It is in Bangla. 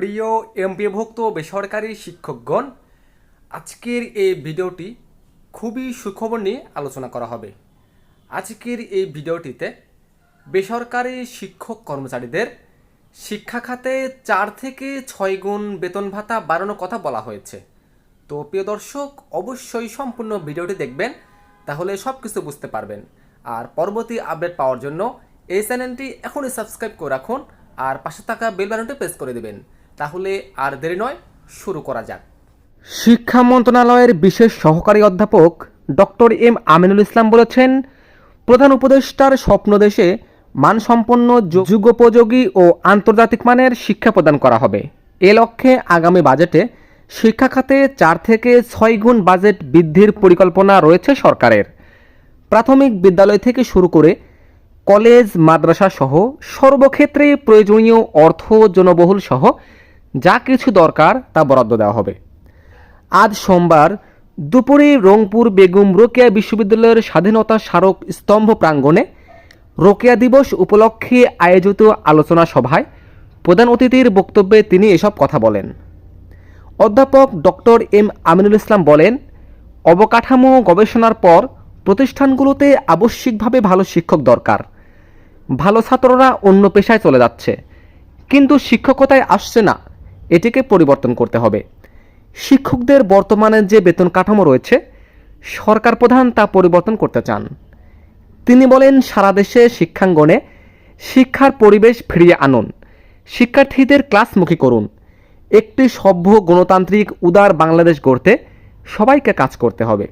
প্রিয় এমপিভুক্ত বেসরকারি শিক্ষকগণ, আজকের এই ভিডিওটি খুবই সুখবর নিয়ে আলোচনা করা হবে। আজকের এই ভিডিওটিতে বেসরকারি শিক্ষক কর্মচারীদের শিক্ষা খাতে চার থেকে ছয় গুণ বেতন ভাতা বাড়ানোর কথা বলা হয়েছে। তো প্রিয় দর্শক, অবশ্যই সম্পূর্ণ ভিডিওটি দেখবেন, তাহলে সব কিছু বুঝতে পারবেন। আর পরবর্তী আপডেট পাওয়ার জন্য এই চ্যানেলটি এখনই সাবস্ক্রাইব করে রাখুন, আর পাশে থাকা বেল প্রেস করে দেবেন। তাহলে আর দেরি নয়, শুরু করা যাক। শিক্ষা মন্ত্রণালয়ের বিশেষ সহকারী অধ্যাপক ডক্টর এম আমিনুল ইসলাম বলেছেন, প্রধান উপদেষ্টার স্বপ্নদেশে মানসম্পন্ন যু- যুগোপযোগী ও আন্তর্জাতিক মানের শিক্ষা প্রদান করা হবে। এ লক্ষ্যে আগামী বাজেটে শিক্ষা খাতে চার থেকে ছয় গুণ বাজেট বৃদ্ধির পরিকল্পনা রয়েছে সরকারের। প্রাথমিক বিদ্যালয় থেকে শুরু করে কলেজ মাদ্রাসা সহ সর্বক্ষেত্রে প্রয়োজনীয় অর্থ জনবহুল সহ যা কিছু দরকার তা বরাদ্দ দেওয়া হবে। আজ সোমবার দুপুরে রংপুর বেগম রোকেয়া বিশ্ববিদ্যালয়ের স্বাধীনতা স্মারক স্তম্ভ প্রাঙ্গণে রোকেয়া দিবস উপলক্ষে আয়োজিত আলোচনা সভায় প্রধান অতিথির বক্তব্যে তিনি এসব কথা বলেন। অধ্যাপক ডক্টর এম আমিনুল ইসলাম বলেন, অবকাঠামো গবেষণার পর প্রতিষ্ঠানগুলোতে আবশ্যিকভাবে ভালো শিক্ষক দরকার। ভালো ছাত্ররা অন্য পেশায় চলে যাচ্ছে, কিন্তু শিক্ষকতায় আসছে না। এটিকে পরিবর্তন করতে হবে। শিক্ষকদের বর্তমানে যে বেতন কাঠামো রয়েছে, সরকার প্রধান তা পরিবর্তন করতে চান। তিনি বলেন, সারা দেশে শিক্ষাঙ্গনে শিক্ষার পরিবেশ ফিরিয়ে আনুন। শিক্ষার্থীদের ক্লাসমুখী করুন। একটি সভ্য গণতান্ত্রিক উদার বাংলাদেশ গড়তে সবাইকে কাজ করতে হবে।